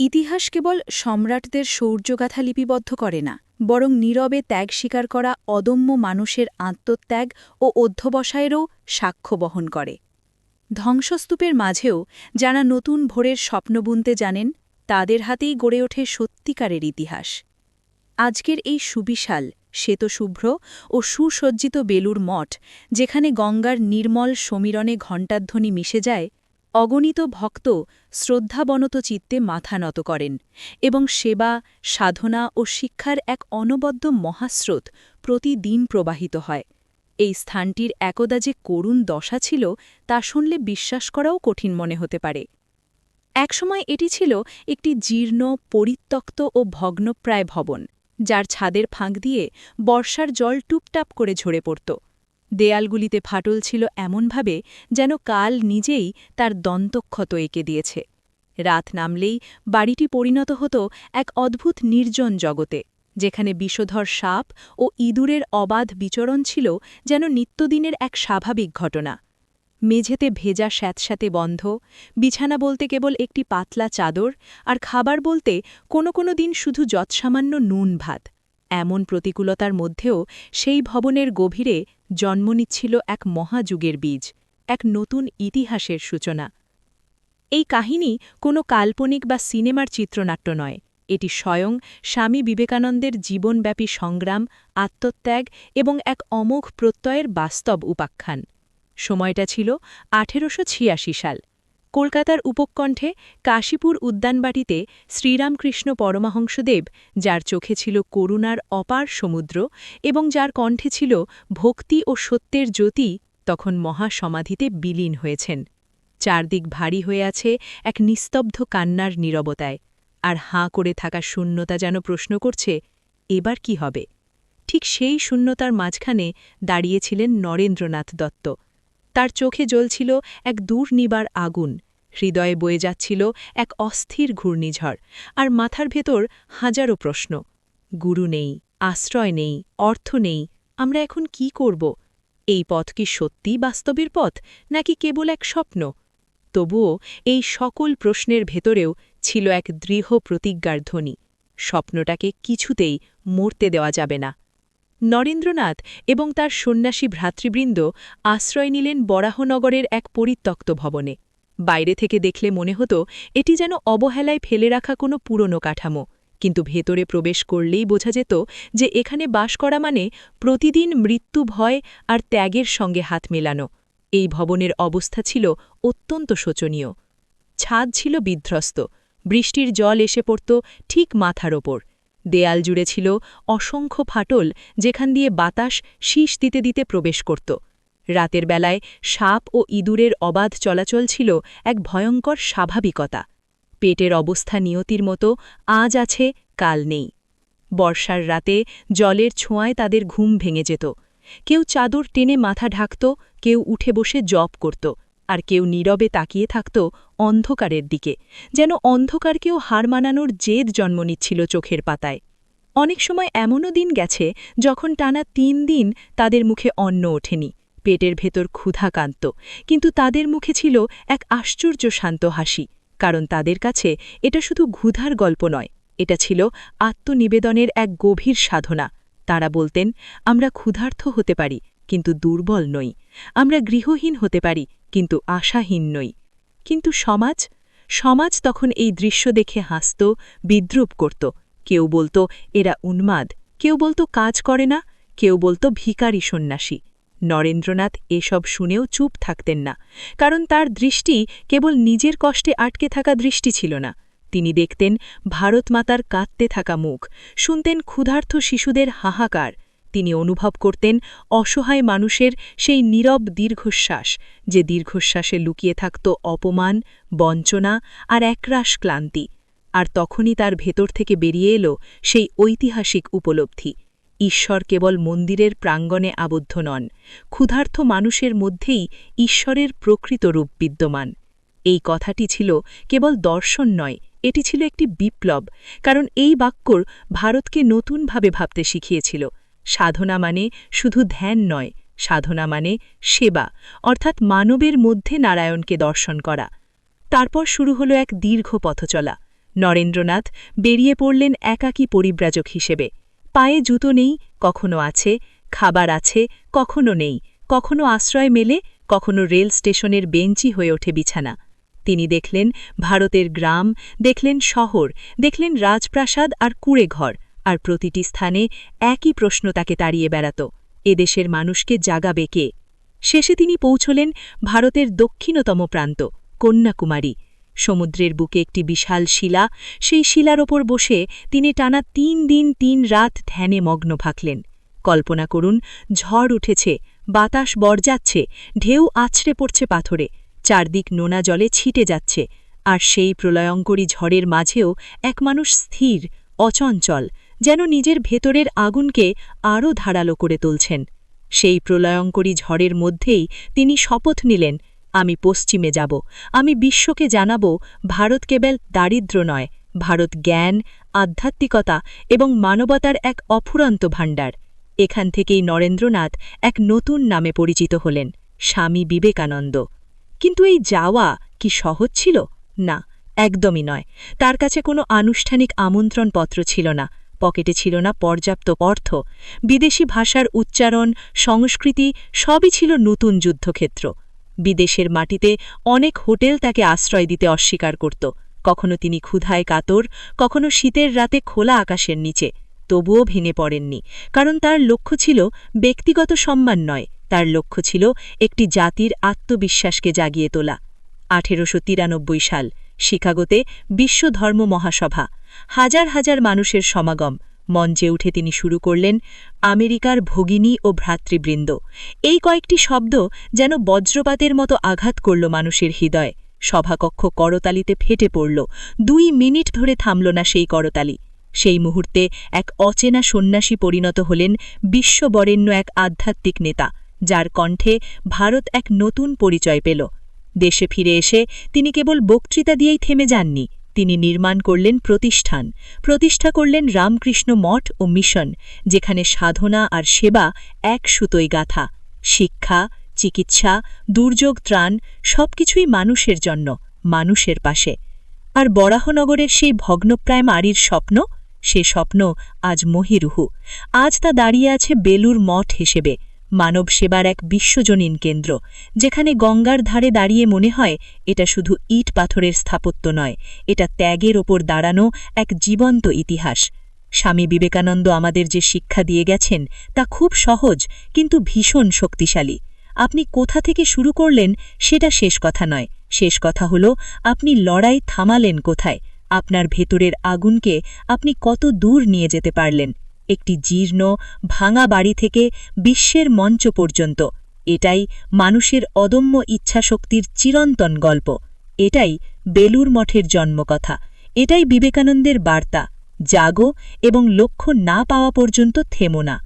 ইতিহাস কেবল সম্রাটদের শৌর্যগাথা লিপিবদ্ধ করে না, বরং নীরবে ত্যাগ স্বীকার করা অদম্য মানুষের আত্মত্যাগ ও অধ্যবসায়েরও সাক্ষ্য বহন করে। ধ্বংসস্তূপের মাঝেও যারা নতুন ভোরের স্বপ্ন বুনতে জানেন, তাদের হাতেই গড়ে ওঠে সত্যিকারের ইতিহাস। আজকের এই সুবিশাল, শ্বেতশুভ্র ও সুসজ্জিত বেলুর মঠ, যেখানে গঙ্গার নির্মল সমীরণে ঘণ্টাধ্বনি মিশে যায় অগণিত ভক্ত শ্রদ্ধাবনত চিত্তে মাথা নত করেন এবং সেবা, সাধনা ও শিক্ষার এক অনবদ্য মহাস্রোত প্রতিদিন প্রবাহিত হয়। এই স্থানটির একদা যে করুণ দশা ছিল, তা শুনলে বিশ্বাস করাও কঠিন মনে হতে পারে। একসময় এটি ছিল একটি জীর্ণ, পরিত্যক্ত ও ভগ্নপ্রায় ভবন, যার ছাদের ফাঁক দিয়ে বর্ষার জল টুপটাপ করে ঝরে পড়ত। দেয়ালগুলিতে ফাটল ছিল এমনভাবে যেন কাল নিজেই তার দন্তক্ষত এঁকে দিয়েছে। রাত নামলেই বাড়িটি পরিণত হতো এক অদ্ভুত নির্জন জগতে, যেখানে বিষধর সাপ ও ইঁদুরের অবাধ বিচরণ ছিল যেন নিত্যদিনের এক স্বাভাবিক ঘটনা। মেঝেতে ভেজা স্যাঁতস্যাঁতে বন্ধ, বিছানা বলতে কেবল একটি পাতলা চাদর আর খাবার বলতে কোনো কোনো দিন শুধু যৎসামান্য নুন ভাত। এমন প্রতিকূলতার মধ্যেও সেই ভবনের গভীরে জন্ম নিচ্ছিল এক মহাযুগের বীজ, এক নতুন ইতিহাসের সূচনা। এই কাহিনী কোনো কাল্পনিক বা সিনেমার চিত্রনাট্য নয়, এটি স্বয়ং স্বামী বিবেকানন্দের জীবনব্যাপী সংগ্রাম, আত্মত্যাগ এবং এক অমোঘ প্রত্যয়ের বাস্তব উপাখ্যান। সময়টা ছিল আঠেরোশো ছিয়াশি সাল। কলকাতার উপকণ্ঠে কাশীপুর উদ্যানবাটিতে শ্রীরামকৃষ্ণ পরমাহংসদেব, যার চোখে ছিল করুণার অপার সমুদ্র এবং যার কণ্ঠে ছিল ভক্তি ও সত্যের জ্যোতি, তখন মহাসমাধিতে বিলীন হয়েছেন। চারদিক ভারী হয়ে আছে এক নিস্তব্ধ কান্নার নীরবতায়। আর হাঁ করে থাকা শূন্যতা যেন প্রশ্ন করছে, এবার কি হবে? ঠিক সেই শূন্যতার মাঝখানে দাঁড়িয়েছিলেন নরেন্দ্রনাথ দত্ত। তার চোখে জ্বলছিল এক দূর নিবার আগুন। হৃদয়ে বয়ে যাচ্ছিল এক অস্থির ঘূর্ণিঝড়, আর মাথার ভেতর হাজারো প্রশ্ন। গুরু নেই, আশ্রয় নেই, অর্থ নেই, আমরা এখন কি করব? এই পথ কি সত্যি বাস্তবের পথ, নাকি কেবল এক স্বপ্ন? তবুও এই সকল প্রশ্নের ভেতরেও ছিল এক দৃঢ় প্রতিজ্ঞার ধ্বনি। স্বপ্নটাকে কিছুতেই মরতে দেওয়া যাবে না। নরেন্দ্রনাথ এবং তার সন্ন্যাসী ভ্রাতৃবৃন্দ আশ্রয় নিলেন বরাহনগরের এক পরিত্যক্ত ভবনে। বাইরে থেকে দেখলে মনে হতো এটি যেন অবহেলায় ফেলে রাখা কোনো পুরনো কাঠামো, কিন্তু ভেতরে প্রবেশ করলেই বোঝা যেত যে এখানে বাস করা মানে প্রতিদিন মৃত্যু ভয় আর ত্যাগের সঙ্গে হাত মেলানো। এই ভবনের অবস্থা ছিল অত্যন্ত শোচনীয়। ছাদ ছিল বিধ্বস্ত, বৃষ্টির জল এসে পড়ত ঠিক মাথার ওপর। দেয়াল জুড়ে ছিল অসংখ্য ফাটল যেখান দিয়ে বাতাস শীষ দিতে দিতে প্রবেশ করত। রাতের বেলায় সাপ ও ইঁদুরের অবাধ চলাচল ছিল এক ভয়ঙ্কর স্বাভাবিকতা। পেটের অবস্থা নিয়তির মতো আজ আছে, কাল নেই। বর্ষার রাতে জলের ছোঁয়ায় তাদের ঘুম ভেঙে যেত। কেউ চাদর টেনে মাথা ঢাকত, কেউ উঠে বসে জপ করত, আর কেউ নীরবে তাকিয়ে থাকত অন্ধকারের দিকে, যেন অন্ধকারকেও হার মানানোর জেদ জন্ম নিচ্ছিল চোখের পাতায়। অনেক সময় এমনও দিন গেছে যখন টানা তিন দিন তাদের মুখে অন্ন ওঠেনি। পেটের ভেতর ক্ষুধা কান্ত কিন্তু তাদের মুখে ছিল এক আশ্চর্য শান্ত হাসি, কারণ তাদের কাছে এটা শুধু ঘুধার গল্প নয়, এটা ছিল আত্মনিবেদনের এক গভীর সাধনা। তারা বলতেন, আমরা ক্ষুধার্থ হতে পারি, কিন্তু দুর্বল নই। আমরা গৃহহীন হতে পারি, কিন্তু আশাহীন নই। কিন্তু সমাজ? সমাজ তখন এই দৃশ্য দেখে হাসত, বিদ্রুপ করত। কেউ বলতো, এরা উন্মাদ। কেউ বলতো, কাজ করে না। কেউ বলতো ভিকারি সন্ন্যাসী। নরেন্দ্রনাথ এসব শুনেও চুপ থাকতেন না, কারণ তার দৃষ্টি কেবল নিজের কষ্টে আটকে থাকা দৃষ্টি ছিল না। তিনি দেখতেন ভারতমাতার কাঁদতে থাকা মুখ, শুনতেন ক্ষুধার্থ শিশুদের হাহাকার। তিনি অনুভব করতেন অসহায় মানুষের সেই নীরব দীর্ঘশ্বাস, যে দীর্ঘশ্বাসে লুকিয়ে থাকত অপমান, বঞ্চনা আর একরাশ ক্লান্তি। আর তখনই তার ভেতর থেকে বেরিয়ে এলো সেই ঐতিহাসিক উপলব্ধি। ঈশ্বর কেবল মন্দিরের প্রাঙ্গণে আবদ্ধ নন ক্ষুধার্থ মানুষের মধ্যেই ঈশ্বরের প্রকৃত রূপ বিদ্যমান। এই কথাটি ছিল কেবল দর্শন নয়, এটি ছিল একটি বিপ্লব, কারণ এই বাক্যর ভারতকে নতুনভাবে ভাবতে শিখিয়েছিল। সাধনা মানে শুধু ধ্যান নয়, সাধনা মানে সেবা, অর্থাৎ মানবের মধ্যে নারায়ণকে দর্শন করা। তারপর শুরু হলো এক দীর্ঘ পথচলা। নরেন্দ্রনাথ বেরিয়ে পড়লেন একাকী পরিব্রাজক হিসেবে। পায়ে জুতো নেই, কখনো আছে, খাবার আছে, কখনো নেই, কখনো আশ্রয় মেলে, কখনো রেল স্টেশনের বেঞ্চি হয়ে ওঠে বিছানা। তিনি দেখলেন ভারতের গ্রাম, দেখলেন শহর, দেখলেন রাজপ্রাসাদ আর কুড়ে ঘর, আর প্রতিটি স্থানে একই প্রশ্ন তাকে তাড়িয়ে বেড়াত, এদেশের মানুষকে জাগাবে কে? শেষে তিনি পৌঁছলেন ভারতের দক্ষিণতম প্রান্ত, কন্যাকুমারী। সমুদ্রের বুকে একটি বিশাল শিলা, সেই শিলার ওপর বসে তিনি টানা তিন দিন তিন রাত ধ্যানে মগ্ন ভাকলেন। কল্পনা করুন, ঝড় উঠেছে, বাতাস বরজাচ্ছে ঢেউ আছড়ে পড়ছে পাথরে, চারদিক নোনা জলে ছিটে যাচ্ছে, আর সেই প্রলয়ঙ্করী ঝড়ের মাঝেও এক মানুষ স্থির, অচঞ্চল, যেন নিজের ভেতরের আগুনকে আরও ধারালো করে তুলছেন। সেই প্রলয়ঙ্করী ঝড়ের মধ্যেই তিনি শপথ নিলেন আমি পশ্চিমে যাব। আমি বিশ্বকে জানাব, ভারত কেবল দারিদ্র নয়, ভারত জ্ঞান, আধ্যাত্মিকতা এবং মানবতার এক অফুরন্ত ভাণ্ডার। এখান থেকেই নরেন্দ্রনাথ এক নতুন নামে পরিচিত হলেন, স্বামী বিবেকানন্দ। কিন্তু এই যাওয়া কি সহজ ছিল? না, একদমই নয়। তার কাছে কোনো আনুষ্ঠানিক আমন্ত্রণপত্র ছিল না, পকেটে ছিল না পর্যাপ্ত অর্থ। বিদেশি ভাষার উচ্চারণ, সংস্কৃতি সবই ছিল নতুন যুদ্ধক্ষেত্র। বিদেশের মাটিতে অনেক হোটেল তাকে আশ্রয় দিতে অস্বীকার করত। কখনো তিনি ক্ষুধায় কাতর, কখনো শীতের রাতে খোলা আকাশের নিচে। তবুও ভেঙে পড়েননি, কারণ তার লক্ষ্য ছিল ব্যক্তিগত সম্মান নয়, তার লক্ষ্য ছিল একটি জাতির আত্মবিশ্বাসকে জাগিয়ে তোলা। আঠেরোশো তিরানব্বই সাল, শিকাগোতে বিশ্ব ধর্ম মহাসভা, হাজার হাজার মানুষের সমাগম মঞ্চে উঠে তিনি শুরু করলেন, আমেরিকার ভগিনী ও ভ্রাতৃবৃন্দ। এই কয়েকটি শব্দ যেন বজ্রপাতের মতো আঘাত করল মানুষের হৃদয়। সভাকক্ষ করতালিতে ফেটে পড়ল। দুই মিনিট ধরে থামল না সেই করতালি। সেই মুহূর্তে এক অচেনা সন্ন্যাসী পরিণত হলেন বিশ্ববরেণ্য এক আধ্যাত্মিক নেতা, যার কণ্ঠে ভারত এক নতুন পরিচয় পেল। দেশে ফিরে এসে তিনি কেবল বক্তৃতা দিয়েই থেমে যাননি তিনি নির্মাণ করলেন প্রতিষ্ঠান। প্রতিষ্ঠা করলেন রামকৃষ্ণ মঠ ও মিশন, যেখানে সাধনা আর সেবা এক সুতোই গাথা। শিক্ষা, চিকিৎসা, দুর্যোগ, ত্রাণ সবকিছুই মানুষের জন্য, মানুষের পাশে। আর বরাহনগরের সেই ভগ্নপ্রায় মারির স্বপ্ন, সে স্বপ্ন আজ মহিরুহু। আজ তা দাঁড়িয়ে আছে বেলুর মঠ হিসেবে। মানব সেবার এক বিশ্বজনীন কেন্দ্র, যেখানে গঙ্গার ধারে দাঁড়িয়ে মনে হয় এটা শুধু ইট পাথরের স্থাপত্য নয়, এটা ত্যাগের ওপর দাঁড়ানো এক জীবন্ত ইতিহাস। স্বামী বিবেকানন্দ আমাদের যে শিক্ষা দিয়ে গেছেন, তা খুব সহজ, কিন্তু ভীষণ শক্তিশালী। আপনি কোথা থেকে শুরু করলেন, সেটা শেষ কথা নয়। শেষ কথা হল, আপনি লড়াই থামালেন কোথায়? আপনার ভেতরের আগুনকে আপনি কত দূর নিয়ে যেতে পারলেন? একটি জীর্ণ, ভাঙা বাড়ি থেকে বিশ্বের মঞ্চ পর্যন্ত। এটাই মানুষের অদম্য ইচ্ছাশক্তির চিরন্তন গল্প। এটাই বেলুর মঠের জন্মকথা। এটাই বিবেকানন্দের বার্তা। জাগো এবং লক্ষ্য না পাওয়া পর্যন্ত থেমো না।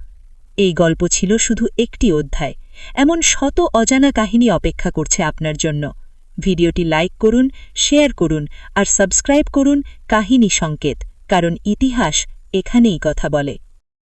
এই গল্প ছিল শুধু একটি অধ্যায়। এমন শত অজানা কাহিনী অপেক্ষা করছে আপনার জন্য। ভিডিওটি লাইক করুন, শেয়ার করুন আর সাবস্ক্রাইব করুন কাহিনী সংকেত, কারণ ইতিহাস এখানেই কথা বলে।